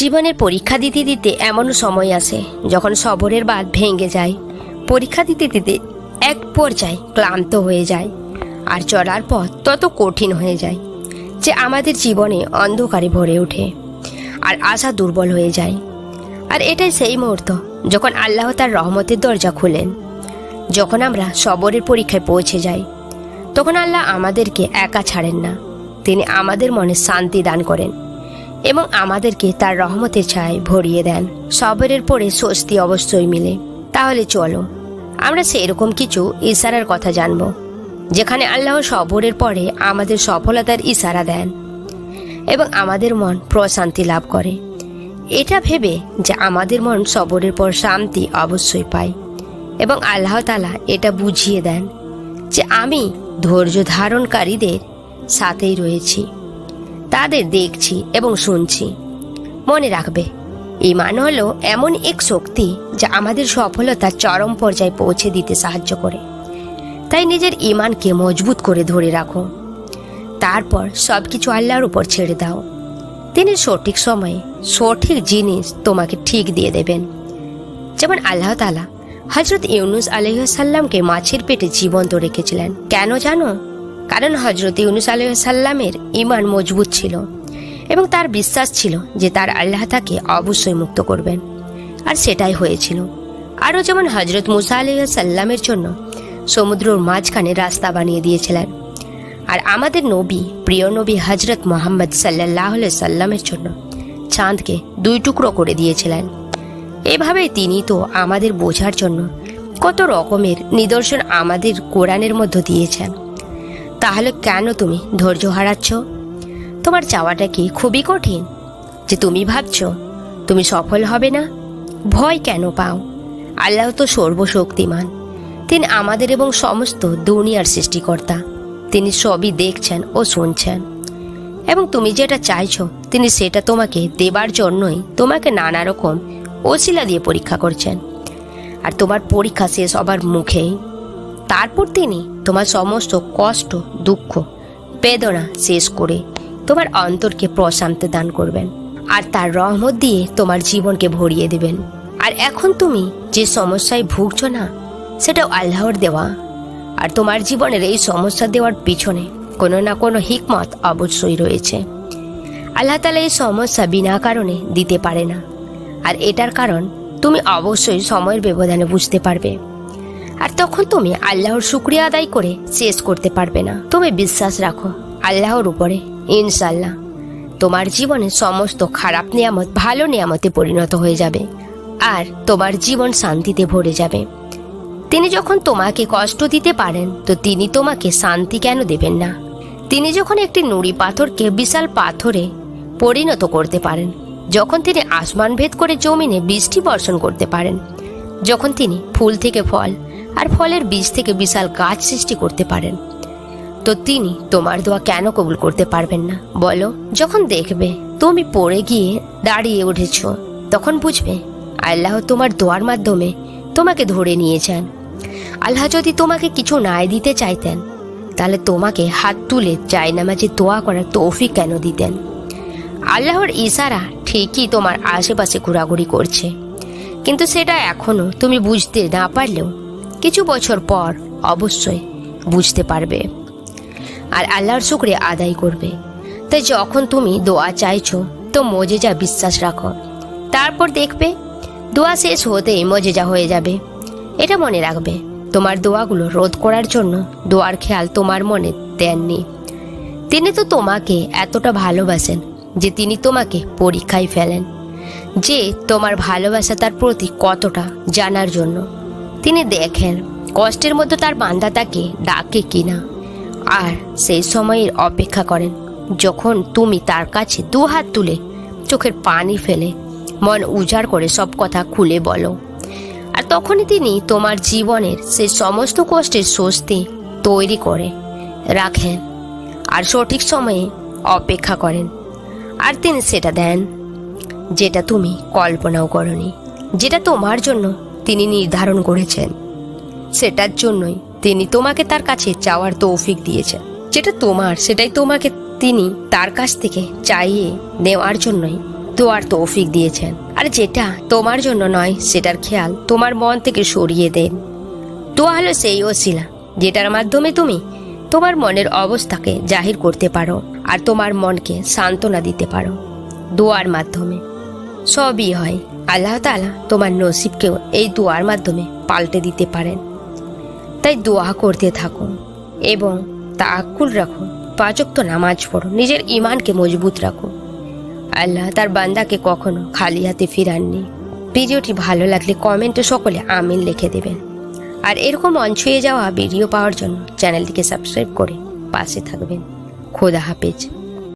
জীবনের পরীক্ষা দিতে দিতে এমনও সময় আসে যখন সবরের বাদ ভেঙে যায়। পরীক্ষা দিতে দিতে এক পর্যায়ে ক্লান্ত হয়ে যায় আর চলার পথ তত কঠিন হয়ে যায় যে আমাদের জীবনে অন্ধকারে ভরে ওঠে আর আশা দুর্বল হয়ে যায়। আর এটাই সেই মুহূর্ত যখন আল্লাহ তার রহমতের দরজা খুলেন। যখন আমরা সবরের পরীক্ষায় পৌঁছে যাই, তখন আল্লাহ আমাদেরকে একা ছাড়েন না। তিনি আমাদের মনে শান্তি দান করেন। এবং আমাদেরকে তার রহমতের ছায় ভরিয়ে দেন। সবরের পরে স্বস্তি অবশ্যই মিলে। তাহলে চলো, আমরা সেরকম কিছু ইশারার কথা জানব, যেখানে আল্লাহ সবরের পরে আমাদের সফলতার ইশারা দেন এবং আমাদের মন প্রশান্তি লাভ করে। এটা ভেবে যে আমাদের মন সবরের পর শান্তি অবশ্যই পায় এবং আল্লাহ তালা এটা বুঝিয়ে দেন যে আমি ধৈর্য ধারণকারীদের সাথেই রয়েছি। তাদের দেখছি এবং শুনছি। মনে রাখবে ইমান হলো এমন এক শক্তি যা আমাদের সফলতার চরম পর্যায়ে পৌঁছে দিতে সাহায্য করে। তাই নিজের ইমানকে মজবুত করে ধরে রাখো। তারপর সব কিছু আল্লাহর উপর ছেড়ে দাও। তিনি সঠিক সময়ে সঠিক জিনিস তোমাকে ঠিক দিয়ে দেবেন। যেমন আল্লাহ তালা হজরত ইউনুস আলহ্লামকে মাছের পেটে জীবন্ত রেখেছিলেন। কেন জানো? কারণ হজরত ইউনুস আলহ্লামের ইমান মজবুত ছিল এবং তার বিশ্বাস ছিল যে তার আল্লাহ তাকে অবশ্যই মুক্ত করবেন। আর সেটাই হয়েছিল। আরও যেমন হজরত মুসা আলহ্লামের জন্য সমুদ্রর মাঝখানে রাস্তা বানিয়ে দিয়েছিলেন। আর আমাদের নবী, প্রিয় নবী হজরত মোহাম্মদ সাল্লাহ সাল্লামের জন্য চাঁদকে দুই টুকরো করে দিয়েছিলেন। এভাবে তিনি তো আমাদের বোঝার জন্য কত রকমের নিদর্শন আমাদের কোরআনের মধ্যে দিয়েছেন। তাহলে কেন তুমি ধৈর্য হারাচ্ছ? তোমার চাওয়াটা কি খুবই কঠিন? যে তুমি ভাবছ তুমি সফল হবে না? ভয় কেন পাও? আল্লাহ তো সর্বশক্তিমান। তিনি আমাদের এবং সমস্ত দুনিয়ার সৃষ্টিকর্তা। তিনি সবই দেখছেন ও শুনছেন। এবং তুমি যেটা চাইছো, তিনি সেটা তোমাকে দেবার জন্যই তোমাকে নানা রকম ওসিলা দিয়ে পরীক্ষা করছেন। আর তোমার পরীক্ষা শেষ হবার মুখেই তারপর তিনি তোমার সমস্ত কষ্ট, দুঃখ, বেদনা শেষ করে তোমার অন্তরকে প্রশান্তি দান করবেন আর তার রহমত দিয়ে তোমার জীবনকে ভরিয়ে দেবেন। আর এখন তুমি যে সমস্যায় ভুগছ না, সেটাও আল্লাহর দেওয়া। আর তোমার জীবনের এই সমস্যা দেওয়ার পিছনে কোনো না কোনো হিকমত অবশ্যই রয়েছে। আল্লাহ তালা এই সমস্যা বিনা কারণে দিতে পারে না। আর এটার কারণ তুমি অবশ্যই সময়ের ব্যবধানে বুঝতে পারবে। আর তখন তুমি আল্লাহর শুক্রিয়া আদায় করে শেষ করতে পারবে না। তুমি বিশ্বাস রাখো, আল্লাহর উপরে ইনশাল্লাহ তোমার জীবনে সমস্ত খারাপ নিয়ামত ভালো নিয়ামতে পরিণত হয়ে যাবে আর তোমার জীবন শান্তিতে ভরে যাবে। তিনি যখন তোমাকে কষ্ট দিতে পারেন, তো তিনি তোমাকে শান্তি কেন দেবেন না? তিনি যখন একটি নুড়ি পাথরকে বিশাল পাথরে পরিণত করতে পারেন, যখন তিনি আসমান ভেদ করে জমিনে বৃষ্টি বর্ষণ করতে পারেন, যখন তিনি ফুল থেকে ফল আর ফলের বীজ থেকে বিশাল গাছ সৃষ্টি করতে পারেন। তো তিনি তোমার দোয়া কেন কবুল করতে পারবেন না? বলো, যখন দেখবে তুমি পড়ে গিয়ে দাঁড়িয়ে উঠেছ, তখন বুঝবে আল্লাহ তোমার দোয়ার মাধ্যমে তোমাকে ধরে নিয়েছেন আল্লাহ যদি তোমাকে কিছু নাই দিতে চাইতেন, তাহলে তোমাকে হাত তুলে জায়নামাজে দোয়া করার তৌফিক কেন দিতেন? আল্লাহর ইশারা ঠিকই তোমার আশেপাশে ঘোরাঘুরি করছে। কিন্তু সেটা এখনও তুমি বুঝতে না পারলেও কিছু বছর পর অবশ্যই বুঝতে পারবে। আর আল্লাহর শুক্রে আদায় করবে। তাই যখন তুমি দোয়া চাইছো, তো মজে যা বিশ্বাস রাখো। তারপর দেখবে, দোয়া শেষ হতেই মজে যা হয়ে যাবে। এটা মনে রাখবে, তোমার দোয়াগুলো রোধ করার জন্য দোয়ার খেয়াল তোমার মনে দেননি। তিনি তো তোমাকে এতটা ভালোবাসেন যে তিনি তোমাকে পরীক্ষায় ফেলেন। যে তোমার ভালোবাসা তার প্রতি কতটা জানার জন্য। তিনি দেখেন কষ্টের মধ্যে তার বান্দা তাকে ডাকে কিনা। আর সেই সময়ের অপেক্ষা করেন, যখন তুমি তার কাছে দু হাত তুলে চোখের পানি ফেলে, মন উজাড় করে সব কথা খুলে বলো। আর তখনই তিনি তোমার জীবনের সেই সমস্ত কষ্টের স্বস্তি তৈরি করে রাখেন আর সঠিক সময়ে অপেক্ষা করেন। আর তিনি সেটা দেন, যেটা তুমি কল্পনাও করনি, যেটা তোমার জন্য তিনি নির্ধারণ করেছেন। সেটার জন্যই তিনি তোমাকে তার কাছে চাওয়ার তৌফিক দিয়েছেন। যেটা তোমার, সেটাই তোমাকে তিনি তার কাছ থেকে চাইয়ে নেওয়ার জন্যই দোয়ার তৌফিক দিয়েছেন। আর যেটা তোমার জন্য নয়, সেটার খেয়াল তোমার মন থেকে সরিয়ে দেন। দোয়া হলো সেই ওসিলা, যেটার মাধ্যমে তুমি তোমার মনের অবস্থাকে জাহির করতে পারো আর তোমার মনকে সান্ত্বনা দিতে পারো। দোয়ার মাধ্যমে। সবই হয়। আল্লাহ তাআলা তোমার নসিবকেও এই দোয়ার মাধ্যমে পাল্টে দিতে পারেন। তাই দোয়া করতে থাকো এবং তাকুল রাখো পাচক তো নামাজ পড়ো নিজের ইমানকে মজবুত রাখো আল্লাহ তার বান্দাকে কখনো খালি হাতে ফিরাননি। ভিডিওটি ভালো লাগলে কমেন্টে সকলে আমিন লিখে দেবেন। আর এরকম ছুঁয়ে যাওয়া ভিডিও পাওয়ার জন্য চ্যানেলটিকে সাবস্ক্রাইব করে পাশে থাকবেন। খোদা হাফেজ।